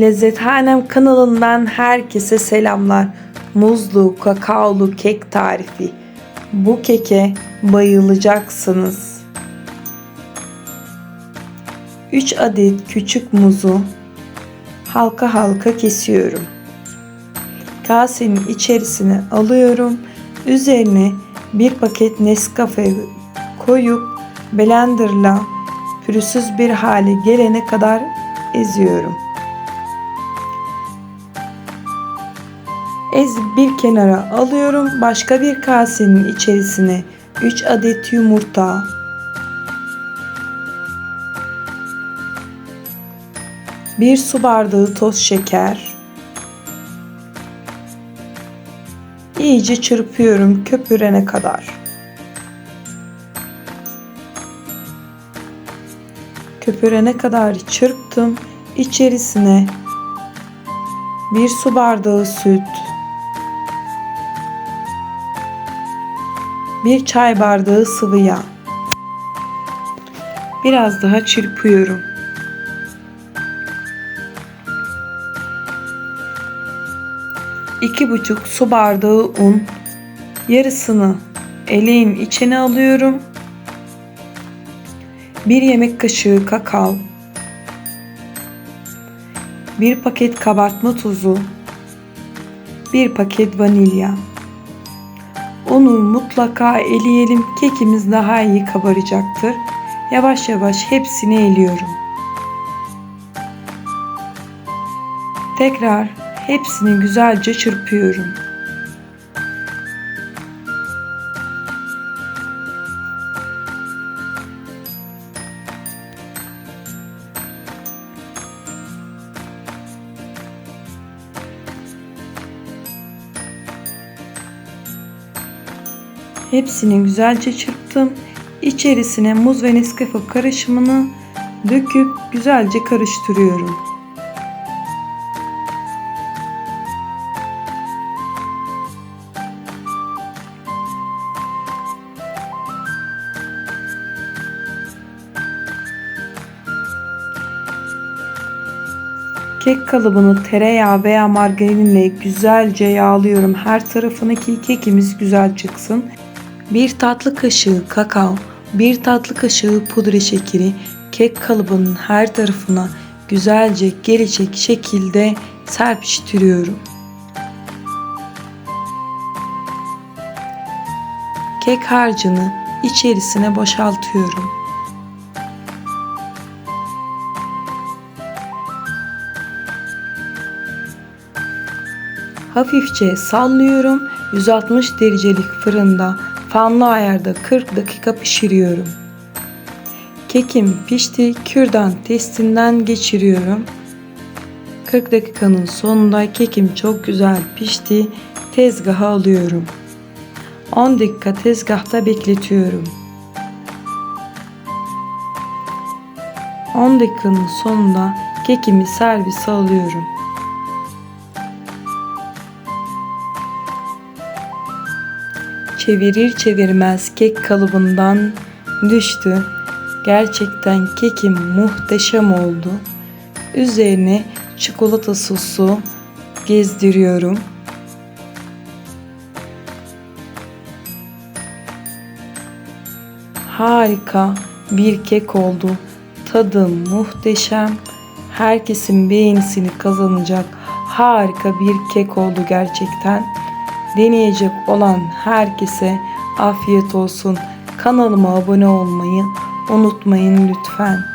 Lezzethanem kanalından herkese selamlar. Muzlu, kakaolu kek tarifi. Bu keke bayılacaksınız. 3 adet küçük muzu halka halka kesiyorum. Kasenin içerisine alıyorum. Üzerine bir paket Nescafe koyup blenderla pürüzsüz bir hale gelene kadar eziyorum. Ez bir kenara alıyorum. Başka bir kasenin içerisine 3 adet yumurta, bir su bardağı toz şeker, iyice çırpıyorum köpürene kadar. Köpürene kadar çırptım. İçerisine bir su bardağı süt, bir çay bardağı sıvı yağ. Biraz daha çırpıyorum. İki buçuk su bardağı un, yarısını eleğin içine alıyorum. Bir yemek kaşığı kakao, bir paket kabartma tuzu, bir paket vanilya. Unu mutlaka eleyelim. Kekimiz daha iyi kabaracaktır. Yavaş yavaş hepsini eliyorum. Tekrar hepsini güzelce çırpıyorum. Hepsini güzelce çırptım. İçerisine muz ve Nescafe karışımını döküp güzelce karıştırıyorum. Kek kalıbını tereyağı veya margarinle güzelce yağlıyorum. Her tarafına ki kekimiz güzel çıksın. Bir tatlı kaşığı kakao, bir tatlı kaşığı pudra şekeri kek kalıbının her tarafına güzelce gelecek şekilde serpiştiriyorum. Kek harcını içerisine boşaltıyorum. Hafifçe sallıyorum. 160 derecelik fırında fanlı ayarda 40 dakika pişiriyorum. Kekim pişti. Kürdan testinden geçiriyorum. 40 dakikanın sonunda kekim çok güzel pişti. Tezgaha alıyorum. 10 dakika tezgahta bekletiyorum. 10 dakikanın sonunda kekimi servise alıyorum. Çevirir çevirmez kek kalıbından düştü. Gerçekten kekim muhteşem oldu. Üzerine çikolata sosu gezdiriyorum. Harika bir kek oldu. Tadı muhteşem. Herkesin beğenisini kazanacak harika bir kek oldu gerçekten. Deneyecek olan herkese afiyet olsun. Kanalıma abone olmayı unutmayın lütfen.